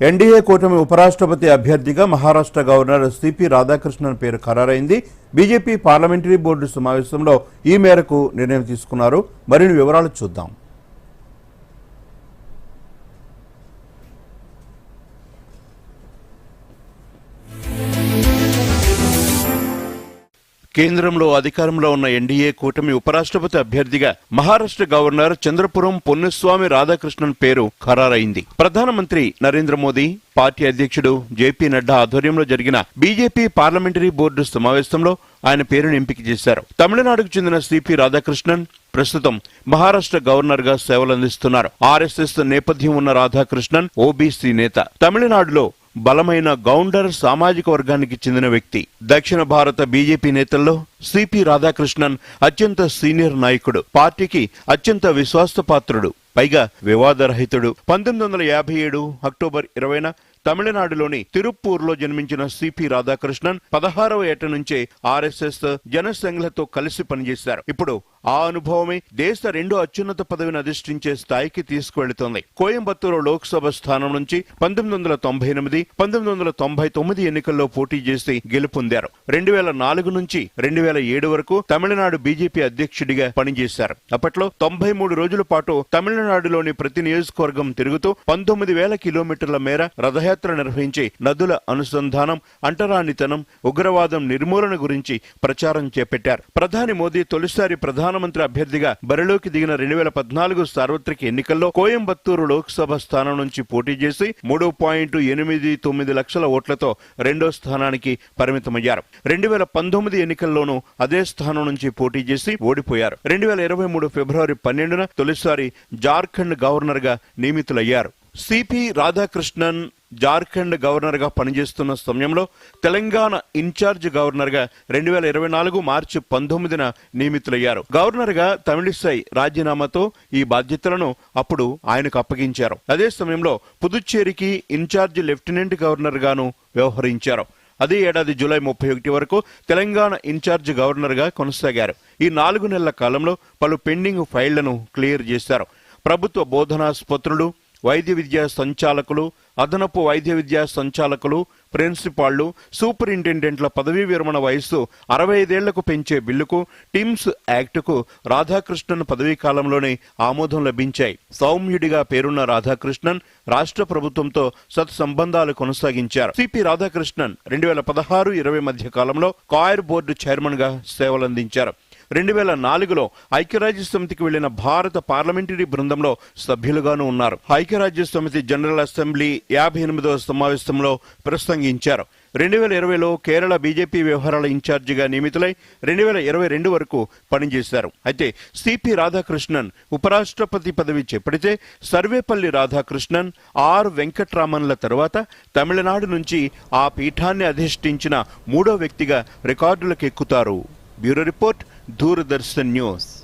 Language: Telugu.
ఎన్డీఏ కూటమి ఉపరాష్ట్రపతి అభ్యర్థిగా మహారాష్ట్ర గవర్నర్ సిపి రాధాకృష్ణన్ పేరు ఖరారైంది. బీజేపీ పార్లమెంటరీ బోర్డు సమావేశంలో ఈ మేరకు నిర్ణయం తీసుకున్నారు. మరిన్ని వివరాలు చూద్దాం. కేంద్రంలో అధికారంలో ఉన్న ఎన్డీఏ కూటమి ఉపరాష్ట్రపతి అభ్యర్థిగా మహారాష్ట్ర గవర్నర్ చంద్రపురం పొన్నుస్వామి రాధాకృష్ణన్ పేరు ఖరారైంది. ప్రధానమంత్రి నరేంద్ర మోదీ పార్టీ అధ్యక్షుడు జేపీ నడ్డా ఆధ్వర్యంలో జరిగిన బీజేపీ పార్లమెంటరీ బోర్డు సమావేశంలో ఆయన పేరును ఎంపిక చేశారు. తమిళనాడుకు చెందిన సిపి రాధాకృష్ణన్ ప్రస్తుతం మహారాష్ట్ర గవర్నర్గా సేవలందిస్తున్నారు. ఆర్ఎస్ఎస్ నేపథ్యం ఉన్న రాధాకృష్ణన్ ఓబీసీ నేత. తమిళనాడులో బలమైన గౌండర్ సామాజిక వర్గానికి చెందిన వ్యక్తి. దక్షిణ భారత బీజేపీ నేతల్లో సిపి రాధాకృష్ణన్ అత్యంత సీనియర్ నాయకుడు. పార్టీకి అత్యంత విశ్వాసపాత్రుడు పైగా వివాదరహితుడు. పంతొమ్మిది వందల యాభై ఏడు అక్టోబర్ ఇరవైన తమిళనాడులోని తిరుప్పూర్లో జన్మించిన సిపి రాధాకృష్ణన్ పదహారవ ఏట నుంచే ఆర్ఎస్ఎస్ జనసంఘలతో కలిసి పనిచేశారు. ఇప్పుడు ఆ అనుభవమే దేశ రెండో అత్యున్నత పదవిని అధిష్ఠించే స్థాయికి తీసుకువెళుతోంది. కోయంబత్తూరు లోక్సభ స్థానం నుంచి పంతొమ్మిది వందల తొంభై ఎనిమిది పంతొమ్మిది వందల తొంభై తొమ్మిది ఎన్నికల్లో పోటీ చేసి గెలుపొందారు. రెండు వేల నాలుగు నుంచి రెండు వేల ఏడు వరకు తమిళనాడు బీజేపీ అధ్యక్షుడిగా పనిచేశారు. అప్పట్లో తొంభై మూడు రోజుల పాటు తమిళనాడులోని ప్రతి నియోజకవర్గం తిరుగుతూ పంతొమ్మిది వేల కిలోమీటర్ల మేర రథయాత్ర నిర్వహించి నదుల అనుసంధానం అంటరానితనం ఉగ్రవాదం నిర్మూలన గురించి ప్రచారం చేపట్టారు. ప్రధాని మోదీ తొలిసారి ప్రధాన ప్రధానమంత్రి అభ్యర్థిగా బరిలోకి దిగిన రెండు వేల పద్నాలుగు సార్వత్రిక ఎన్నికల్లో కోయంబత్తూరు లోక్సభ స్థానం నుంచి పోటీ చేసి మూడు పాయింట్ ఎనిమిది తొమ్మిది లక్షల ఓట్లతో రెండో స్థానానికి పరిమితమయ్యారు. రెండు వేల పంతొమ్మిది ఎన్నికల్లోనూ అదే స్థానం నుంచి పోటీ చేసి ఓడిపోయారు. రెండు వేల ఇరవై మూడు ఫిబ్రవరి పన్నెండున తొలిసారి జార్ఖండ్ గవర్నర్గా నియమితులయ్యారు. సిపి రాధాకృష్ణన్ జార్ఖండ్ గవర్నర్గా పనిచేస్తున్న సమయంలో తెలంగాణ ఇన్ఛార్జ్ గవర్నర్గా రెండు వేల ఇరవై నాలుగు మార్చి పంతొమ్మిదిన నియమితులయ్యారు. గవర్నర్గా తమిళిసై రాజీనామాతో ఈ బాధ్యతలను అప్పుడు ఆయనకు అప్పగించారు. అదే సమయంలో పుదుచ్చేరికి ఇన్ఛార్జ్ లెఫ్టినెంట్ గవర్నర్గాను వ్యవహరించారు. అదే ఏడాది జూలై ముప్పై ఒకటి వరకు తెలంగాణ ఇన్ఛార్జ్ గవర్నర్గా కొనసాగారు. ఈ నాలుగు నెలల కాలంలో పలు పెండింగ్ ఫైళ్ళను క్లియర్ చేశారు. ప్రభుత్వ బోధనాసుపత్రులు వైద్య విద్యా సంచాలకులు అదనపు వైద్య విద్యా సంచాలకులు ప్రిన్సిపాళ్ళు సూపరింటెండెంట్ల పదవీ విరమణ వయస్సు అరవై ఐదేళ్ళకు పెంచే బిల్లుకు టిమ్స్ యాక్టుకు రాధాకృష్ణన్ పదవీ కాలంలోనే ఆమోదం లభించాయి. సౌమ్యుడిగా పేరున్న రాధాకృష్ణన్ రాష్ట్ర ప్రభుత్వంతో సత్సంబంధాలు కొనసాగించారు. సిపి రాధాకృష్ణన్ రెండు వేల పదహారు ఇరవై మధ్య కాలంలో కాయర్ బోర్డు చైర్మన్గా సేవలందించారు. రెండు వేల నాలుగులో ఐక్యరాజ్య సమితికి వెళ్ళిన భారత పార్లమెంటరీ బృందంలో సభ్యులుగాను ఉన్నారు. ఐక్యరాజ్య సమితి జనరల్ అసెంబ్లీ యాభై ఎనిమిదవ సమావేశంలో ప్రసంగించారు. రెండు వేల ఇరవైలో కేరళ బీజేపీ వ్యవహారాల ఇన్ఛార్జిగా నియమితులై రెండు వేల ఇరవై రెండు వరకు పనిచేశారు. అయితే సిపి రాధాకృష్ణన్ ఉపరాష్ట్రపతి పదవి చేపడితే సర్వేపల్లి రాధాకృష్ణన్ ఆర్ వెంకట్రామన్ల తరువాత తమిళనాడు నుంచి ఆ పీఠాన్ని అధిష్ఠించిన మూడో వ్యక్తిగా రికార్డులకు ఎక్కుతారు బ్యూరో రిపోర్ట్ दूरदर्शन न्यूज.